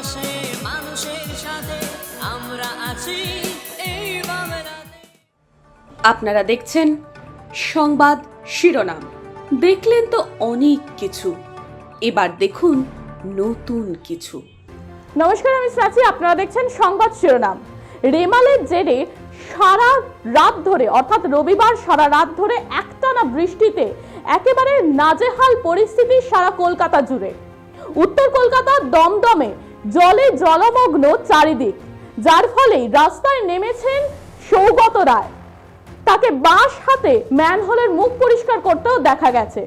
পাশে মানুষের সাথে আমরা আছি। এই আপনারা দেখছেন সংবাদ শিরোনাম। দেখলেন তো অনেক কিছু। এবার দেখুন নতুন কিছু। নমস্কার আমি সাচি। আপনারা দেখছেন সংবাদ শিরোনাম। রেমালের জেরে সারা রাত ধরে অর্থাৎ রবিবার সারা রাত ধরে একটানা বৃষ্টিতে একেবারে নাজেহাল পরিস্থিতি সারা কলকাতা জুড়ে। উত্তর কলকাতা দমদমে জলে জলমগ্ন চারিদিক, যার ফলে রাস্তায় নেমেছেন সৌগত রায়। তাকে বাঁশ হাতে ম্যানহোলের মুখ পরিষ্কার করতেও দেখা গেছে।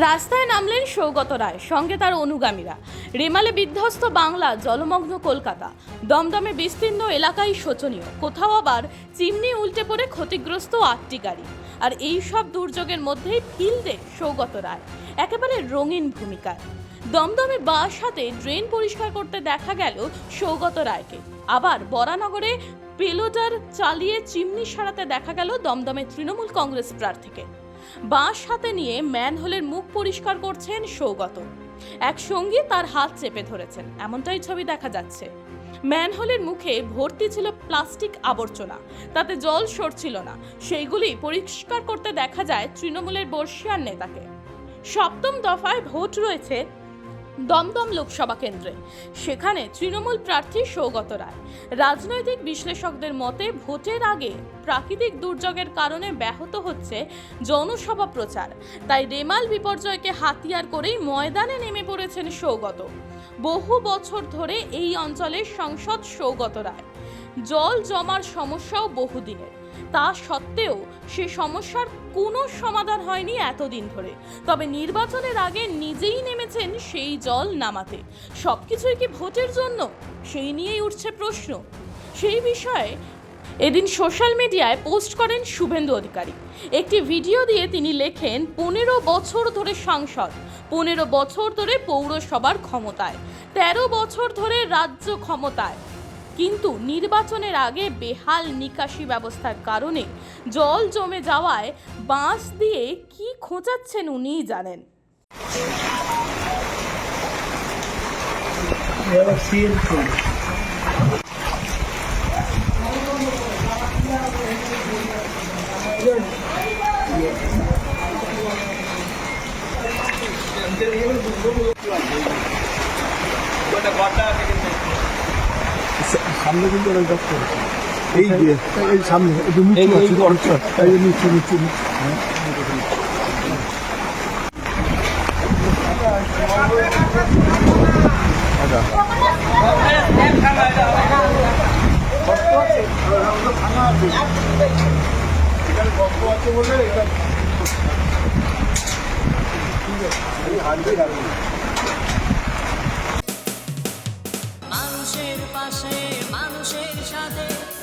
রাস্তায় নামলেন সৌগত রায়, সঙ্গে তার অনুগামীরা। রেমালে বিধ্বস্ত বাংলা, জলমগ্ন কলকাতা। দমদমে বিস্তীর্ণ এলাকায় শোচনীয়। কোথাও আবার চিমনি উল্টে পড়ে ক্ষতিগ্রস্ত আটটি গাড়ি। আর এই সব দুর্যোগের মধ্যেই ফিল্ডে সৌগত রায়। একেবারে রঙিন ভূমিকায়। দমদমে বাস হাতে ড্রেন পরিষ্কার করতে দেখা গেল সৌগত রায়কে। আবার বরানগরে পেলোটার চালিয়ে চিমনি সারাতে দেখা গেল দমদমে তৃণমূল কংগ্রেস প্রার্থীকে। বাঁশ হাতে নিয়ে ম্যানহোলের মুখ পরিষ্কার করছেন সৌগত। এক সঙ্গী তার হাত চেপে ধরেছেন, এমনটাই ছবি দেখা যাচ্ছে। ম্যানহোলের মুখে ভর্তি ছিল প্লাস্টিক আবর্জনা, তাতে জল সরছিল না। সেইগুলি পরিষ্কার করতে দেখা যায় তৃণমূলের বর্ষিয়ার নেতাকে। সপ্তম দফায় ভোট রয়েছে দমদম লোকসভা কেন্দ্রে। সেখানে তৃণমূল প্রার্থী সৌগত রায়। রাজনৈতিক বিশ্লেষকদের মতে, ভোটের আগে প্রাকৃতিক দুর্যোগের কারণে ব্যাহত হচ্ছে জনসভা প্রচার। তাই রেমাল বিপর্যয়কে হাতিয়ার করেই ময়দানে নেমে পড়েছেন সৌগত। বহু বছর ধরে এই অঞ্চলের সংসদ সৌগত রায়। জল জমার সমস্যাও বহুদিনের। তা সত্ত্বেও সে সমস্যার কোনো সমাধান হয়নি এতদিন ধরে। তবে নির্বাচনের আগে নিজেই নেমেছেন সেই জল নামাতে। সব কিছুই কি ভোটের জন্য? সেই নিয়েই উঠছে প্রশ্ন। সেই বিষয়ে এদিন সোশ্যাল মিডিয়ায় পোস্ট করেন শুভেন্দু অধিকারী। একটি ভিডিও দিয়ে তিনি লেখেন, পনেরো বছর ধরে সাংসদ, পনেরো বছর ধরে পৌরসভার ক্ষমতায়, তেরো বছর ধরে রাজ্য ক্ষমতায় কিন্তু নির্বাচনের আগে বেহাল নিকাশি ব্যবস্থার কারণে জল জমে যাওয়ায় বাঁশ দিয়ে কি খোঁচাচ্ছেন উনিই জানেন। সামনে কিন্তু ওরা জব করেছে এই যে এই সামনে একটু নিচু আছে নিচু আছে। এই যে নিচু নিচু নিচু